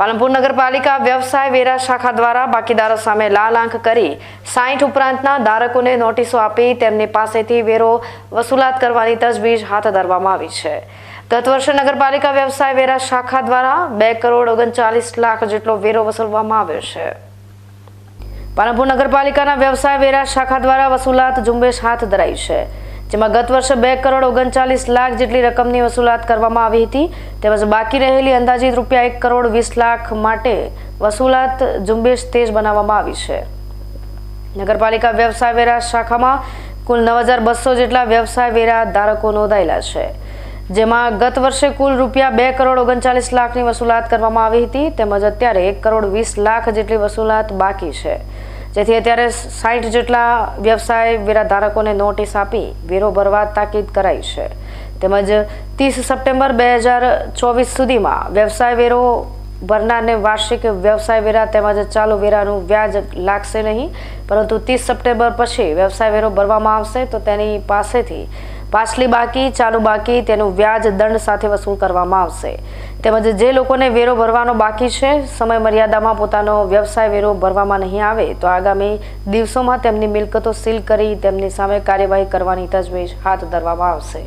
પાલનપુર નગરપાલિકા વ્યવસાય વેરા શાખા દ્વારા બાકીદારો સામે લાલ આંખ કરી સાહીઠ ઉપરાંતના ધારકોને નોટિસો આપી તેમની પાસેથી વેરો વસૂલાત કરવાની તજવીજ હાથ ધરવામાં આવી છે. ગત વર્ષે નગરપાલિકા વ્યવસાય વેરા શાખા દ્વારા બે કરોડ ઓગણચાલીસ લાખ જેટલો વેરો વસૂલવામાં આવ્યો છે. પાલનપુર નગરપાલિકાના વ્યવસાય વેરા શાખા દ્વારા વસૂલાત ઝુંબેશ હાથ ધરાઈ છે. જેમાં ગત વર્ષે બે કરોડ ઓગણચાલીસ લાખ જેટલી રકમની વસૂલાત કરવામાં આવી હતી. તેમજ બાકી રહેલી અંદાજિત રૂપિયા એક કરોડ વીસ લાખ માટે વસૂલાત ઝુંબેશ તેજ બનાવવામાં આવી છે. નગરપાલિકા વ્યવસાય વેરા શાખામાં કુલ નવ હજાર બસો જેટલા વ્યવસાય વેરા ધારકો નોંધાયેલા છે. જેમાં ગત વર્ષે કુલ રૂપિયા બે કરોડ ઓગણચાલીસ લાખની વસૂલાત કરવામાં આવી હતી. તેમજ અત્યારે એક કરોડ વીસ લાખ જેટલી વસૂલાત બાકી છે. જેથી અત્યારે સાઠ જેટલા વ્યવસાય વેરા ધારકોને નોટિસ આપી વેરો ભરવા તાકીદ કરાઈ છે. તેમજ ત્રીસ સપ્ટેમ્બર બે હજાર ચોવીસ સુધીમાં વ્યવસાય વેરો ભરનારને વાર્ષિક વ્યવસાય વેરા તેમજ ચાલુ વેરાનું વ્યાજ લાગશે નહીં. પરંતુ ત્રીસ સપ્ટેમ્બર પછી વ્યવસાય વેરો ભરવામાં આવશે તો તેની પાસેથી પાછલી બાકી, ચાલુ બાકી, તેનું વ્યાજ દંડ સાથે વસૂલ કરવામાં આવશે. તેમજ જે લોકોને વેરો ભરવાનો બાકી છે સમય મર્યાદામાં પોતાનો વ્યવસાય વેરો ભરવામાં નહીં આવે, તો આગામી દિવસોમાં તેમની મિલકતો સીલ કરી તેમની સામે કાર્યવાહી કરવાની તજવીજ હાથ ધરવામાં આવશે.